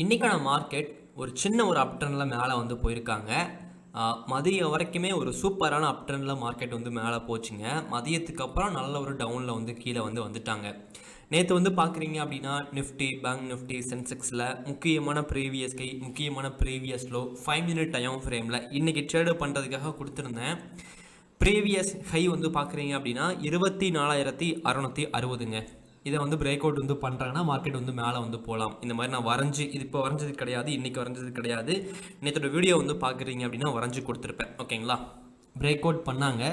இன்றைக்கான மார்க்கெட் ஒரு சின்ன ஒரு அப்ட்ரெண்டில் மேலே வந்து போயிருக்காங்க. மதியம் வரைக்குமே ஒரு சூப்பரான அப்ட்ரெண்டில் மார்க்கெட் வந்து மேலே போச்சுங்க. மதியத்துக்கு அப்புறம் நல்ல ஒரு டவுனில் வந்து கீழே வந்து வந்துட்டாங்க. நேற்று வந்து பார்க்குறீங்க அப்படின்னா நிஃப்டி பேங்க் நிஃப்டி சென்செக்ஸில் முக்கியமான ப்ரீவியஸ் கை முக்கியமான previous low five minute time ஃப்ரேமில் இன்றைக்கி ட்ரேடு பண்ணுறதுக்காக கொடுத்துருந்தேன். ப்ரீவியஸ் ஹை வந்து பார்க்குறீங்க அப்படின்னா இருபத்தி நாலாயிரத்தி அறநூற்றி அறுபதுங்க. இதை வந்து பிரேக் அவுட் வந்து பண்ணுறாங்கன்னா மார்க்கெட் வந்து மேலே வந்து போகலாம் இந்த மாதிரி நான் வரைஞ்சி இது இப்போ வரைஞ்சது கிடையாது இன்றைக்கி வரைஞ்சது கிடையாது. நேற்றோட வீடியோ வந்து பார்க்குறீங்க அப்படின்னா வரைஞ்சி கொடுத்துருப்பேன். ஓகேங்களா பிரேக் அவுட் பண்ணாங்க.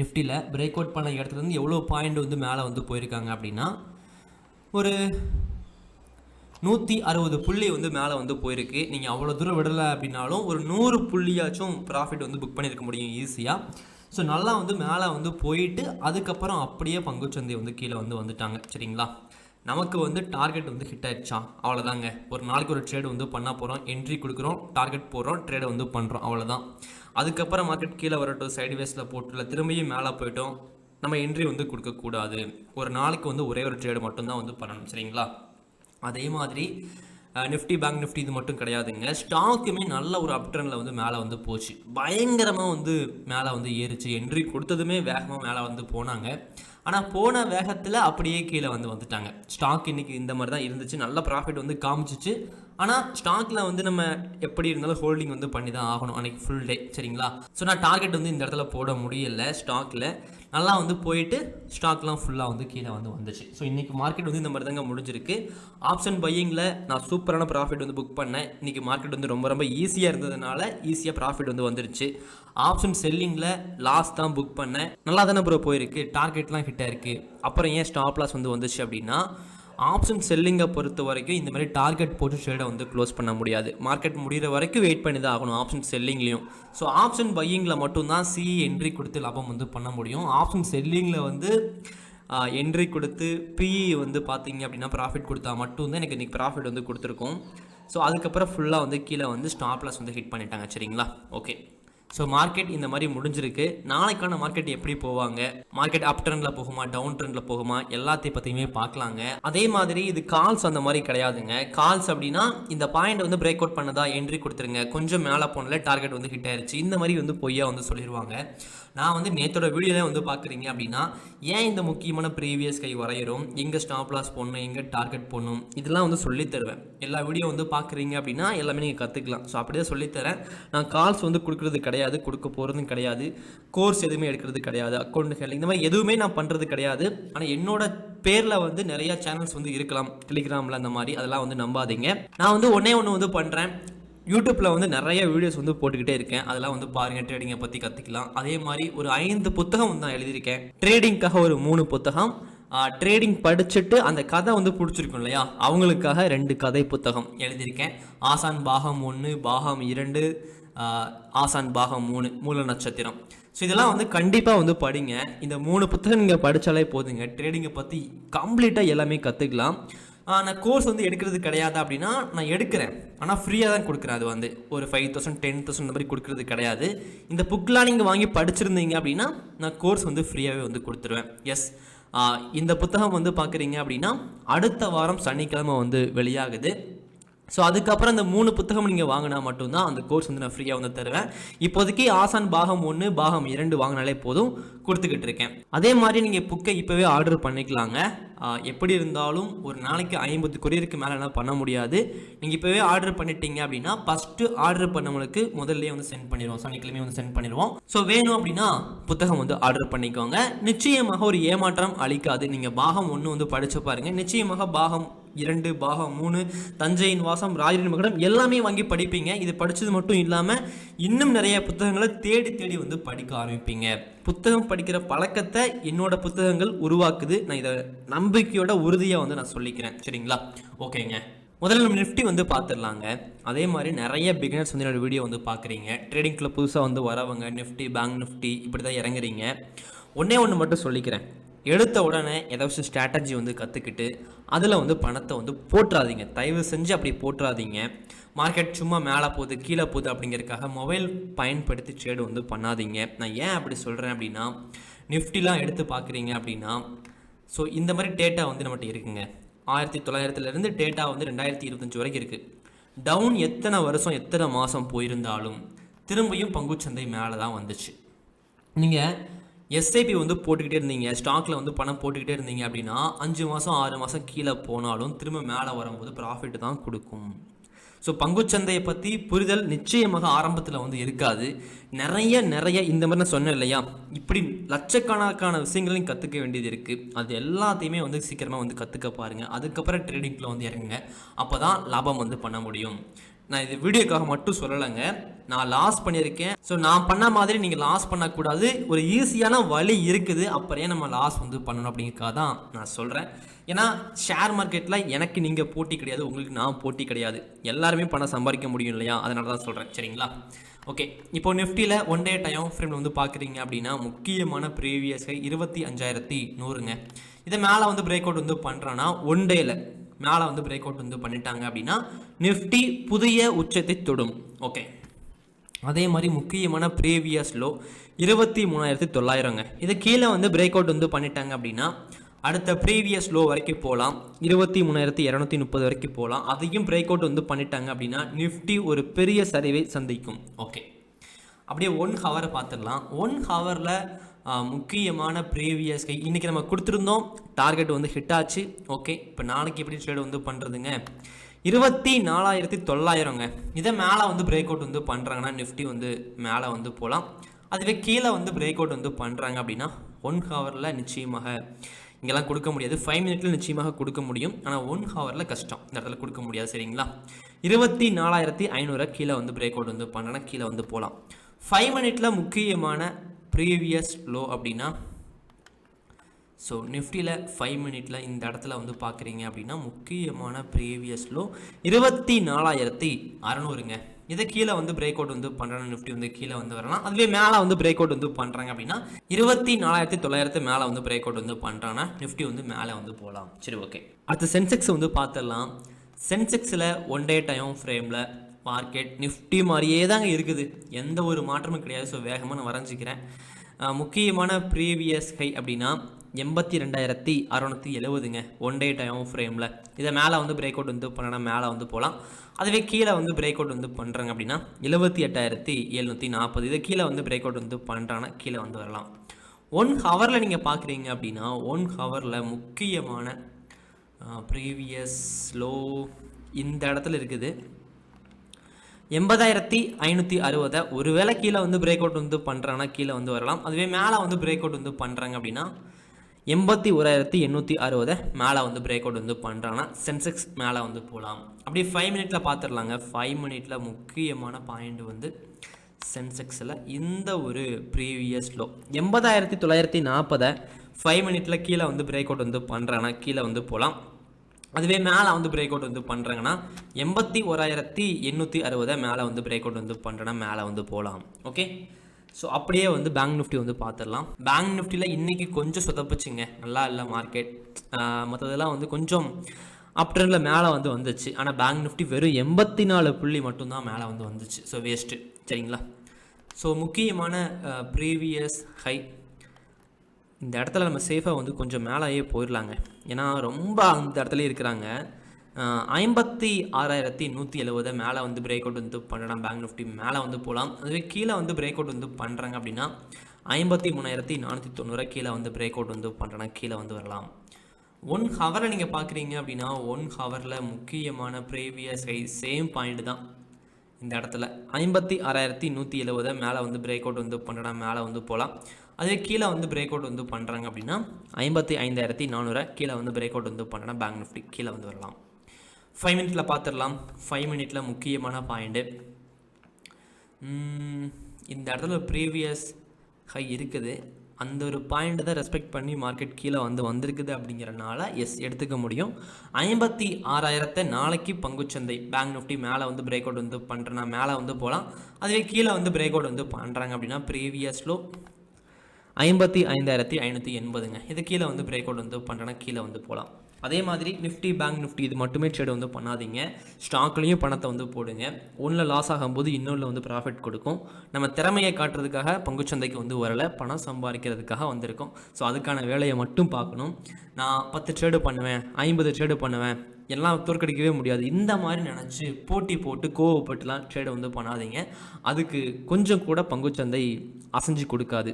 நிஃப்டியில் பிரேக் அவுட் பண்ண இடத்துலேருந்து எவ்வளோ பாயிண்ட் வந்து மேலே வந்து போயிருக்காங்க அப்படின்னா ஒரு நூற்றி அறுபது புள்ளி வந்து மேலே வந்து போயிருக்கு. நீங்கள் அவ்வளோ தூரம் விடலை அப்படின்னாலும் ஒரு நூறு புள்ளியாச்சும் ப்ராஃபிட் வந்து புக் பண்ணியிருக்க முடியும் ஈஸியாக ஸோ நல்லா வந்து மேலே வந்து போயிட்டு அதுக்கப்புறம் அப்படியே பங்குச்சந்தை வந்து கீழே வந்து வந்துட்டாங்க. சரிங்களா? நமக்கு வந்து டார்கெட் வந்து ஹிட் ஆயிடுச்சா? அவ்வளோதாங்க ஒரு நாளைக்கு ஒரு ட்ரேடு வந்து பண்ண போகிறோம் என்ட்ரி கொடுக்குறோம். டார்கெட் போடுறோம். ட்ரேடை வந்து பண்ணுறோம் அவ்வளோதான் அதுக்கப்புறம் மார்க்கெட் கீழே வரட்டும். சைடு வேஸில் போட்டுல திரும்பியும் மேலே போயிட்டோம். நம்ம என்ட்ரி வந்து கொடுக்கக்கூடாது ஒரு நாளைக்கு வந்து ஒரே ஒரு ட்ரேடு மட்டும்தான் வந்து பண்ணணும். சரிங்களா? அதே மாதிரி நிஃப்டி பேங்க் நிஃப்டி இது மட்டும் கிடையாதுங்க. ஸ்டாக்குமே நல்ல ஒரு அப்ட்ரெண்டில் வந்து மேலே வந்து போச்சு. பயங்கரமாக வந்து மேலே வந்து ஏறிச்சு. என்ட்ரி கொடுத்ததுமே வேகமாக மேலே வந்து போனாங்க. ஆனால் போன வேகத்தில் அப்படியே கீழே வந்து வந்துட்டாங்க. ஸ்டாக் இன்னைக்கு இந்த மாதிரி தான் இருந்துச்சு. நல்ல ப்ராஃபிட் வந்து காமிச்சிச்சு. ஆனால் ஸ்டாக்கில் வந்து நம்ம எப்படி இருந்தாலும் ஹோல்டிங் வந்து பண்ணி தான் ஆகணும் அன்றைக்கி ஃபுல் டே சரிங்களா? ஸோ நான் டார்கெட் வந்து இந்த இடத்துல போட முடியல ஸ்டாக்கில் நல்லா வந்து போயிட்டு ஸ்டாக்லாம் ஃபுல்லாக வந்து கீழே வந்து வந்துச்சு. ஸோ இன்றைக்கி மார்க்கெட் வந்து இந்த மாதிரி தாங்க முடிஞ்சிருக்கு. ஆப்ஷன் பையிங்கில் நான் சூப்பரான ப்ராஃபிட் வந்து புக் பண்ணேன். இன்றைக்கி மார்க்கெட் வந்து ரொம்ப ரொம்ப ஈஸியாக இருந்ததுனால ஈஸியாக ப்ராஃபிட் வந்து வந்துருச்சு. ஆப்ஷன் செல்லிங்கில் லாஸ் தான் புக் பண்ணேன். நல்லா தானே ப்ரோ போயிருக்கு டார்கெட்லாம் ஹிட்டாக இருக்குது அப்புறம் ஏன் ஸ்டாப் லாஸ் வந்து வந்துச்சு அப்படின்னா ஆப்ஷன் செல்லிங்கை பொறுத்த வரைக்கும் இந்த மாதிரி டார்கெட் போட்டு ட்ரேடை வந்து க்ளோஸ் பண்ண முடியாது. மார்க்கெட் முடிகிற வரைக்கும் வெயிட் பண்ணி தான் ஆகணும் ஆப்ஷன் செல்லிங்லேயும் ஸோ ஆப்ஷன் பையிங்கில் மட்டும்தான் சி என்ட்ரி கொடுத்து லாபம் வந்து பண்ண முடியும். ஆப்ஷன் செல்லிங்கில் வந்து என்ட்ரி கொடுத்து பிஇ வந்து பார்த்தீங்க அப்படின்னா ப்ராஃபிட் கொடுத்தா மட்டும்தான் எனக்கு இன்றைக்கி ப்ராஃபிட் வந்து கொடுத்துருக்கோம். ஸோ அதுக்கப்புறம் ஃபுல்லாக வந்து கீழே வந்து ஸ்டாப்லாஸ் வந்து ஹிட் பண்ணிட்டாங்க. சரிங்களா? ஓகே ஸோ மார்க்கெட் இந்த மாதிரி முடிஞ்சிருக்கு. நாளைக்கான மார்க்கெட் எப்படி போவாங்க? மார்க்கெட் அப் ட்ரெண்டில் போகுமா டவுன் ட்ரெண்டில் போகுமா எல்லாத்தையும் பற்றியுமே பார்க்கலாங்க. அதே மாதிரி இது கால்ஸ் அந்த மாதிரி கிடையாதுங்க. கால்ஸ் அப்படின்னா இந்த பாயிண்ட் வந்து பிரேக் அவுட் பண்ணதா என்ட்ரி கொடுத்துருங்க. கொஞ்சம் மேலே போனல டார்கெட் வந்து ஹிட் ஆயிருச்சு. இந்த மாதிரி வந்து பொய்யா வந்து சொல்லிடுவாங்க நான் வந்து நேற்றோட வீடியோவில் வந்து பார்க்குறீங்க அப்படின்னா ஏன் இந்த முக்கியமான ப்ரீவியஸ் கை வரைகிறோம் எங்கே ஸ்டாப் லாஸ் போடணும் எங்கே டார்கெட் போடணும்? இதெல்லாம் வந்து சொல்லித் தருவேன். எல்லா வீடியோ வந்து பார்க்குறீங்க அப்படின்னா எல்லாமே நீங்கள் கற்றுக்கலாம் ஸோ அப்படியே சொல்லித்தரேன் நான் கால்ஸ் வந்து கொடுக்குறது கிடையாது கொடுக்க போகிறதும் கிடையாது. கோர்ஸ் எதுவுமே எடுக்கிறது கிடையாது அக்கௌண்ட் ஹேண்டிங் இந்த மாதிரி எதுவுமே நான் பண்ணுறது கிடையாது. ஆனால் என்னோட பேரில் வந்து நிறையா சேனல்ஸ் வந்து இருக்கலாம். டெலிகிராமில் அந்த மாதிரி அதெல்லாம் வந்து நம்பாதீங்க. நான் வந்து ஒன்றே ஒன்று வந்து பண்ணுறேன் யூடியூப்பில் வந்து நிறைய வீடியோஸ் வந்து போட்டுக்கிட்டே இருக்கேன். அதெல்லாம் வந்து பாருங்கள் ட்ரேடிங்கை பற்றி கற்றுக்கலாம் அதே மாதிரி ஒரு ஐந்து புத்தகம் வந்து நான் எழுதியிருக்கேன். ட்ரேடிங்க்காக ஒரு மூணு புத்தகம். ட்ரேடிங் படிச்சுட்டு அந்த கதை வந்து பிடிச்சிருக்கும் இல்லையா? அவங்களுக்காக ரெண்டு கதை புத்தகம் எழுதியிருக்கேன். ஆசான் பாகம் ஒன்று பாகம் இரண்டு ஆசான் பாகம் மூணு மூல நட்சத்திரம். ஸோ இதெல்லாம் வந்து கண்டிப்பாக வந்து படிங்க. இந்த மூணு புத்தகம் நீங்கள் படித்தாலே போதுங்க. ட்ரேடிங்கை பற்றி கம்ப்ளீட்டாக எல்லாமே கற்றுக்கலாம் நான் கோர்ஸ் வந்து எடுக்கிறது கிடையாது அப்படின்னா நான் எடுக்கிறேன். ஆனால் ஃப்ரீயாக தான் கொடுக்குறேன். அது வந்து ஒரு ஃபைவ் தௌசண்ட் டென் தௌசண்ட் இந்த மாதிரி கொடுக்குறது கிடையாது. இந்த புக்கெலாம் நீங்கள் வாங்கி படிச்சிருந்தீங்க அப்படின்னா நான் கோர்ஸ் வந்து ஃப்ரீயாகவே வந்து கொடுத்துருவேன். எஸ் இந்த புத்தகம் வந்து பார்க்குறீங்க அப்படின்னா அடுத்த வாரம் சனிக்கிழமை வந்து வெளியாகுது. ஸோ அதுக்கப்புறம் இந்த மூணு புத்தகம் நீங்கள் வாங்கினா மட்டும்தான் அந்த கோர்ஸ் வந்து நான் ஃப்ரீயாக வந்து தருவேன். இப்போதைக்கு ஆசான் பாகம் ஒன்று பாகம் இரண்டு வாங்கினாலே போதும் கொடுத்துக்கிட்டு இருக்கேன். அதே மாதிரி நீங்கள் புக்கை இப்போவே ஆர்டர் பண்ணிக்கலாங்க. எப்படி இருந்தாலும் ஒரு நாளைக்கு ஐம்பது கொரியருக்கு மேலெலாம் பண்ண முடியாது. நீங்கள் இப்போவே ஆர்டர் பண்ணிட்டீங்க அப்படின்னா ஃபஸ்ட்டு ஆர்டர் பண்ணவங்களுக்கு முதல்ல வந்து சென்ட் பண்ணிடுவோம். சனிக்கிழமை வந்து சென்ட் பண்ணிடுவோம். ஸோ வேணும் அப்படின்னா புத்தகம் வந்து ஆர்டர் பண்ணிக்கோங்க. நிச்சயமாக ஒரு ஏமாற்றம் அளிக்காது. நீங்கள் பாகம் ஒன்று வந்து படித்து பாருங்கள் நிச்சயமாக பாகம் இரண்டு பாகம் மூணு தஞ்சையின் வாசம் ராஜரின் மகடம் எல்லாமே வாங்கி படிப்பீங்க. இது படித்தது மட்டும் இல்லாமல் இன்னும் நிறைய புத்தகங்களை தேடி தேடி வந்து படிக்க ஆரம்பிப்பீங்க. புத்தகம் படிக்கிற பழக்கத்தை என்னோட புத்தகங்கள் உருவாக்குது. நான் இதை நம்பிக்கையோட உறுதியாக வந்து நான் சொல்லிக்கிறேன். சரிங்களா? ஓகேங்க. முதல்ல நம்ம நிஃப்டி வந்து பார்த்துடலாங்க. அதே மாதிரி நிறைய பிகினர்ஸ் வந்து என்னோட வீடியோ வந்து பார்க்குறீங்க. ட்ரேடிங்கில் புதுசாக வந்து வரவங்க நிஃப்டி பேங்க் நிஃப்டி இப்படி தான் இறங்குறீங்க. ஒன்றே ஒன்று மட்டும் சொல்லிக்கிறேன். எடுத்த உடனே ஏதாச்சும் ஸ்ட்ராட்டஜி வந்து கற்றுக்கிட்டு அதில் வந்து பணத்தை வந்து போட்டுறாதீங்க தயவு செஞ்சு அப்படி போட்டுறாதீங்க மார்க்கெட் சும்மா மேலே போகுது கீழே போகுது அப்படிங்கிறதுக்காக மொபைல் பயன்படுத்தி ட்ரேடு வந்து பண்ணாதீங்க. நான் ஏன் அப்படி சொல்கிறேன் அப்படின்னா நிஃப்டிலாம் எடுத்து பார்க்குறீங்க அப்படின்னா ஸோ இந்த மாதிரி டேட்டா வந்து நம்மகிட்ட இருக்குங்க. ஆயிரத்தி தொள்ளாயிரத்துலேருந்து டேட்டா வந்து ரெண்டாயிரத்தி இருபத்தஞ்சி வரைக்கும் இருக்குது டவுன் எத்தனை வருஷம் எத்தனை மாதம் போயிருந்தாலும் திரும்பியும் பங்குச்சந்தை மேலே தான் வந்துச்சு. நீங்கள் எஸ்ஐபி வந்து போட்டுக்கிட்டே இருந்தீங்க. ஸ்டாக்கில் வந்து பணம் போட்டுக்கிட்டே இருந்தீங்க அப்படின்னா அஞ்சு மாதம் ஆறு மாதம் கீழே போனாலும் திரும்ப மேலே வரும்போது ப்ராஃபிட் தான் கொடுக்கும். ஸோ பங்குச்சந்தையை பற்றி புரிதல் நிச்சயமாக ஆரம்பத்தில் வந்து இருக்காது. நிறைய நிறைய இந்த மாதிரி நான் சொன்னேன் இல்லையா? இப்படி லட்சக்கணக்கான விஷயங்களையும் கற்றுக்க வேண்டியது இருக்குது அது எல்லாத்தையுமே வந்து சீக்கிரமாக வந்து கற்றுக்க பாருங்கள் அதுக்கப்புறம் ட்ரேடிங்கில் வந்து இறங்குங்க. அப்போ தான் லாபம் வந்து பண்ண முடியும். நான் இது வீடியோக்காக மட்டும் சொல்லலைங்க. நான் லாஸ் பண்ணியிருக்கேன். ஸோ நான் பண்ண மாதிரி நீங்கள் லாஸ் பண்ணக்கூடாது. ஒரு ஈஸியான வழி இருக்குது. அப்புறம் நம்ம லாஸ் வந்து பண்ணணும் அப்படிங்கிறக்காக தான் நான் சொல்கிறேன் ஏன்னா ஷேர் மார்க்கெட்டில் எனக்கு நீங்கள் போட்டி கிடையாது. உங்களுக்கு நான் போட்டி கிடையாது. எல்லாருமே பணம் சம்பாதிக்க முடியும் இல்லையா? அதனால தான் சொல்கிறேன் சரிங்களா? ஓகே இப்போ நிஃப்டியில் ஒன் டே டைம் ஃப்ரேம் வந்து பார்க்குறீங்க அப்படின்னா முக்கியமான ப்ரீவியஸ் இருபத்தி அஞ்சாயிரத்தி நூறுங்க. இதை மேலே வந்து பிரேக் அவுட் வந்து பண்ணுறோன்னா ஒன் டேயில் மேலே வந்து பிரேக் அவுட் வந்து பண்ணிட்டாங்க அப்படின்னா நிஃப்டி புதிய உச்சத்தை தொடும். ஓகே அதே மாதிரி முக்கியமான ப்ரீவியஸ் லோ இருபத்தி மூணாயிரத்தி தொள்ளாயிரங்க. இது கீழே வந்து பிரேக் அவுட் வந்து பண்ணிட்டாங்க அப்படின்னா அடுத்த ப்ரீவியஸ் லோ வரைக்கும் போகலாம் இருபத்தி மூணாயிரத்தி இரநூத்தி முப்பது வரைக்கும் போகலாம் அதையும் பிரேக் அவுட் வந்து பண்ணிட்டாங்க அப்படின்னா நிஃப்டி ஒரு பெரிய சரிவை சந்திக்கும். ஓகே அப்படியே ஒன் ஹவரை பார்த்துடலாம். ஒன் ஹவரில் முக்கியமான ப்ரீவியஸ் கை இன்றைக்கி நம்ம கொடுத்துருந்தோம். டார்கெட் வந்து ஹிட் ஆச்சு. ஓகே இப்போ நாளைக்கு எப்படி ட்ரேட் வந்து பண்ணுறதுங்க இருபத்தி நாலாயிரத்தி தொள்ளாயிரங்க. இதை மேலே வந்து பிரேக் அவுட் வந்து பண்ணுறாங்கன்னா நிஃப்டி வந்து மேலே வந்து போகலாம் அதுவே கீழே வந்து பிரேக் அவுட் வந்து பண்ணுறாங்க அப்படின்னா ஒன் ஹவரில் நிச்சயமாக இங்கெல்லாம் கொடுக்க முடியாது. ஃபைவ் மினிட்ல நிச்சயமாக கொடுக்க முடியும். ஆனால் ஒன் ஹவரில் கஷ்டம். இந்த இடத்துல கொடுக்க முடியாது சரிங்களா? இருபத்தி நாலாயிரத்தி ஐநூறு கீழே வந்து பிரேக் அவுட் வந்து பண்ணனா கீழே வந்து போகலாம் ஃபைவ் மினிட்ல முக்கியமான ப்ரீவியஸ் லோ அப்படின்னா ஸோ நிஃப்டியில் ஃபைவ் மினிட்ல இந்த இடத்துல வந்து பார்க்குறீங்க அப்படின்னா முக்கியமான ப்ரீவியஸ் லோ இருபத்தி நாலாயிரத்தி அறநூறுங்க. இதை கீழே வந்து பிரேக் அவுட் வந்து பண்ணுறாங்க நிஃப்டி வந்து கீழே வந்து வரலாம். அதுவே மேலே வந்து பிரேக் அவுட் வந்து பண்ணுறாங்க அப்படின்னா இருபத்தி நாலாயிரத்தி தொள்ளாயிரத்து மேலே வந்து பிரேக் அவுட் வந்து பண்ணுறாங்கன்னா நிஃப்டி வந்து மேலே வந்து போகலாம் சரி ஓகே அடுத்து சென்செக்ஸ் வந்து பார்த்துடலாம் சென்செக்ஸில் ஒன் டே டைம் ஃப்ரேமில் மார்க்கெட் நிஃப்டி மாதிரியே தாங்க இருக்குது. எந்த ஒரு மாற்றமும் கிடையாது. ஸோ வேகமாக நான் வரைஞ்சிக்கிறேன். முக்கியமான ப்ரீவியஸ் ஹை அப்படின்னா எண்பத்தி ரெண்டாயிரத்தி அறநூற்றி எழுபதுங்க ஒன் டே டைம் ஃப்ரேமில் இதை மேலே வந்து பிரேக் அவுட் வந்து பண்ணனா மேலே வந்து போகலாம். அதுவே கீழே வந்து பிரேக் அவுட் வந்து பண்ணுறாங்க அப்படின்னா எழுபத்தி எட்டாயிரத்தி எழுநூற்றி நாற்பது. இதை கீழே வந்து பிரேக் அவுட் வந்து பண்ணுறாங்கன்னா கீழே வந்து வரலாம். ஒன் ஹவரில் நீங்கள் பார்க்குறீங்க அப்படின்னா ஒன் ஹவரில் முக்கியமான ப்ரீவியஸ் லோ இந்த இடத்துல இருக்குது. எண்பதாயிரத்தி ஐநூற்றி அறுபதை. ஒருவேளை கீழே வந்து பிரேக் அவுட் வந்து பண்ணுறாங்கன்னா கீழே வந்து வரலாம். அதுவே மேலே வந்து பிரேக் அவுட் வந்து பண்ணுறாங்க அப்படின்னா எண்பத்தி ஓராயிரத்தி எண்ணூற்றி அறுபதை மேலே வந்து பிரேக் அவுட் வந்து பண்ணுறாங்கன்னா சென்செக்ஸ் மேலே வந்து போகலாம் அப்படியே ஃபைவ் மினிட்ல பார்த்துடலாங்க. ஃபைவ் மினிட்ல முக்கியமான பாயிண்ட் வந்து சென்செக்ஸில் இந்த ஒரு ப்ரீவியஸ் லோ எண்பதாயிரத்தி தொள்ளாயிரத்தி நாற்பதை ஃபைவ் மினிட்ல கீழே வந்து பிரேக் அவுட் வந்து பண்ணுறாங்கன்னா கீழே வந்து போகலாம் அதுவே மேலே வந்து பிரேக் அவுட் வந்து பண்ணுறாங்கன்னா எண்பத்தி ஓராயிரத்தி எண்ணூற்றி அறுபதை மேலே வந்து பிரேக் அவுட் வந்து பண்ணுறேன்னா மேலே வந்து போகலாம் ஓகே ஸோ அப்படியே வந்து பேங்க் நிஃப்டி வந்து பார்த்துடலாம் பேங்க் நிஃப்டியில் இன்றைக்கி கொஞ்சம் சொதப்புச்சுங்க. நல்லா இல்லை மார்க்கெட் மற்றதெல்லாம் வந்து கொஞ்சம் அப்டர்னில் மேலே வந்து வந்துச்சு. ஆனால் பேங்க் நிஃப்டி வெறும் எண்பத்தி நாலு புள்ளி மட்டும்தான் மேலே வந்து வந்துச்சு. ஸோ வேஸ்ட்டு சரிங்களா? ஸோ முக்கியமான ப்ரீவியஸ் ஹை இந்த இடத்துல நம்ம சேஃபாக வந்து கொஞ்சம் மேலேயே போயிடலாங்க ஏன்னா ரொம்ப அந்த இடத்துல இருக்கிறாங்க. ஐம்பத்தி ஆறாயிரத்தி நூற்றி எழுபதை மேலே வந்து பிரேக் அவுட் வந்து பண்ணலாம். பேங்க் நிஃப்டி மேலே வந்து போகலாம். அதுவே கீழே வந்து பிரேக் அவுட் வந்து பண்ணுறாங்க அப்படின்னா ஐம்பத்தி மூணாயிரத்தி நானூற்றி தொண்ணூறு கீழே வந்து பிரேக் அவுட் வந்து பண்ணுறாங்க கீழே வந்து வரலாம். ஒன் ஹவரை நீங்கள் பார்க்குறீங்க அப்படின்னா ஒன் ஹவரில் முக்கியமான ப்ரீவியஸ் ஹை சேம் பாயிண்ட் தான் இந்த இடத்துல. ஐம்பத்தி ஆறாயிரத்தி நூற்றி எழுபதை மேலே வந்து பிரேக் அவுட் வந்து பண்ணுறா மேலே வந்து போகலாம். அதே கீழே வந்து பிரேக் அவுட் வந்து பண்ணுறாங்க அப்படின்னா ஐம்பத்தி ஐந்தாயிரத்தி நானூறு கீழே வந்து பிரேக் அவுட் வந்து பண்ணனா பேங்க் நிஃப்டி கீழே வந்து வரலாம். ஃபைவ் மினிட்ல பார்த்துடலாம் ஃபைவ் மினிட்ல முக்கியமான பாயிண்ட்டு இந்த இடத்துல ப்ரீவியஸ் ஹை இருக்குது. அந்த ஒரு பாயிண்ட் தான் ரெஸ்பெக்ட் பண்ணி மார்க்கெட் கீழே வந்து வந்திருக்குது அப்படிங்கிறனால எஸ் எடுத்துக்க முடியும். ஐம்பத்தி ஆறாயிரத்தை நாளைக்கு பங்குச்சந்தை பேங்க் நிஃப்டி மேலே வந்து பிரேக் அவுட் வந்து பண்ணுறேன்னா மேலே வந்து போகலாம் அதுவே கீழே வந்து பிரேக் அவுட் வந்து பண்ணுறாங்க அப்படின்னா ப்ரீவியஸ்லோ ஐம்பத்தி ஐந்தாயிரத்தி ஐநூற்றி எண்பதுங்க. இது கீழே வந்து பிரேக் அவுட் வந்து பண்ணுறேன்னா கீழே வந்து போகலாம் அதே மாதிரி நிஃப்டி பேங்க் நிஃப்டி இது மட்டுமே ட்ரேட் வந்து பண்ணாதீங்க. ஸ்டாக்லேயும் பணத்தை வந்து போடுங்க. ஒன்றில் லாஸ் ஆகும்போது இன்னொன்றில் வந்து ப்ராஃபிட் கொடுக்கும். நம்ம திறமையை காட்டுறதுக்காக பங்குச்சந்தைக்கு வந்து வரலை. பணம் சம்பாதிக்கிறதுக்காக வந்திருக்கோம். ஸோ அதுக்கான வேலையை மட்டும் பார்க்கணும். நான் பத்து ட்ரேடு பண்ணுவேன் ஐம்பது ட்ரேடு பண்ணுவேன். எல்லாம் தோற்கடிக்கவே முடியாது. இந்த மாதிரி நினச்சி போட்டி போட்டு கோவப்பட்டுலாம் ட்ரேடை வந்து பண்ணாதீங்க. அதுக்கு கொஞ்சம் கூட பங்குச்சந்தை அசைஞ்சு கொடுக்காது.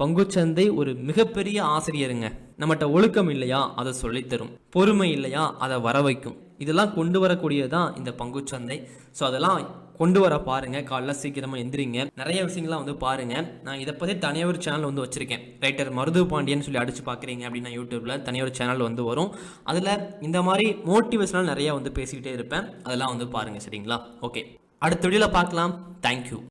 பங்குச்சந்தை ஒரு மிகப்பெரிய ஆசிரியருங்க. நம்மகிட்ட ஒழுக்கம் இல்லையா அதை சொல்லித்தரும். பொறுமை இல்லையா அதை வர வைக்கும் இதெல்லாம் கொண்டு வரக்கூடியதான் இந்த பங்குச்சந்தை. ஸோ அதெல்லாம் கொண்டு வர பாருங்க. காலைல சீக்கிரமா எந்திரிங்க. நிறைய விஷயங்கள்லாம் வந்து பாருங்க. நான் இதை பற்றி தனியாக ஒரு சேனல் வந்து வச்சிருக்கேன். ரைட்டர் மருது பாண்டியன் சொல்லி அடிச்சு பார்க்குறீங்க அப்படின்னா யூடியூப்ல தனியாக ஒரு சேனல் வந்து வரும். அதில் இந்த மாதிரி மோட்டிவேஷனல் நிறைய வந்து பேசிக்கிட்டே இருப்பேன். அதெல்லாம் வந்து பாருங்க சரிங்களா? ஓகே அடுத்த வீடியோவில் பார்க்கலாம். தேங்க்யூ